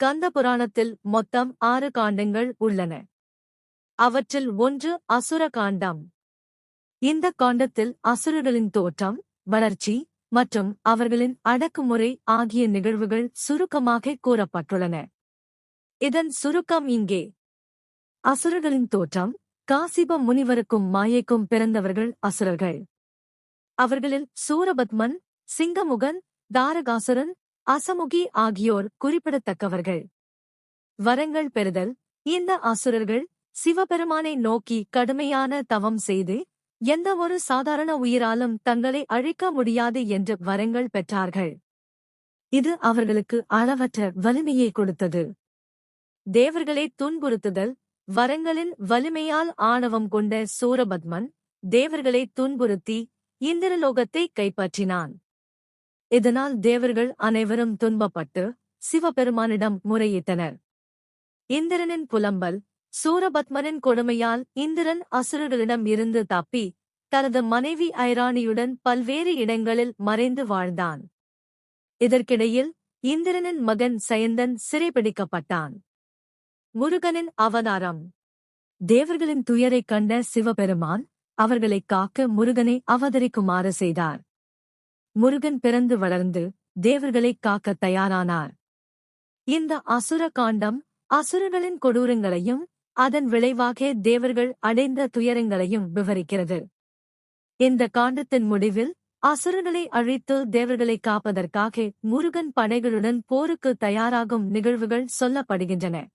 கந்த புராணத்தில் மொத்தம் ஆறு காண்டங்கள் உள்ளன. அவற்றில் ஒன்று அசுர காண்டம். இந்த காண்டத்தில் அசுரர்களின் தோற்றம் வளர்ச்சி மற்றும் அவர்களின் அடக்குமுறை ஆகிய நிகழ்வுகள் சுருக்கமாக கூறப்பட்டுள்ளன. இதன் சுருக்கம் இங்கே. அசுரர்களின் தோற்றம் காசிப முனிவருக்கும் மாயைக்கும் பிறந்தவர்கள் அசுரர்கள். அவர்களில் சூரபத்மன் சிங்கமுகன் தாரகாசுரன் அசமுகி ஆகியோர் குறிப்பிடத்தக்கவர்கள். வரங்கள் பெறுதல். இந்த அசுரர்கள் சிவபெருமானை நோக்கி கடுமையான தவம் செய்து எந்த ஒரு சாதாரண உயிராலும் தங்களை அழிக்க முடியாது என்று வரங்கள் பெற்றார்கள். இது அவர்களுக்கு அளவற்ற வலிமையை கொடுத்தது. தேவர்களை துன்புறுத்துதல். வரங்களின் வலிமையால் ஆணவம் கொண்ட சூரபத்மன் தேவர்களை துன்புறுத்தி இந்திரலோகத்தை கைப்பற்றினான். இதனால் தேவர்கள் அனைவரும் துன்பப்பட்டு சிவபெருமானிடம் முறையிட்டனர். இந்திரனின் புலம்பல் சூரபத்மனின் கொடுமையால் இந்திரன் அசுரர்களிடம் இருந்து தப்பி தனது மனைவி ஐராணியுடன் பல்வேறு இடங்களில் மறைந்து வாழ்ந்தான். இதற்கிடையில் இந்திரனின் மகன் சயந்தன் சிறைபிடிக்கப்பட்டான். முருகனின் அவதாரம். தேவர்களின் துயரைக் கண்ட சிவபெருமான் அவர்களைக் காக்க முருகனை அவதரிக்குமாறு செய்தார். முருகன் பிறந்து வளர்ந்து தேவர்களைக் காக்க தயாரானார். இந்த அசுர காண்டம் அசுரர்களின் கொடூரங்களையும் அதன் விளைவாக தேவர்கள் அடைந்த துயரங்களையும் விவரிக்கிறது. இந்த காண்டத்தின் முடிவில் அசுரர்களை அழித்து தேவர்களை காப்பதற்காக முருகன் படைகளுடன் போருக்கு தயாராகும் நிகழ்வுகள் சொல்லப்படுகின்றன.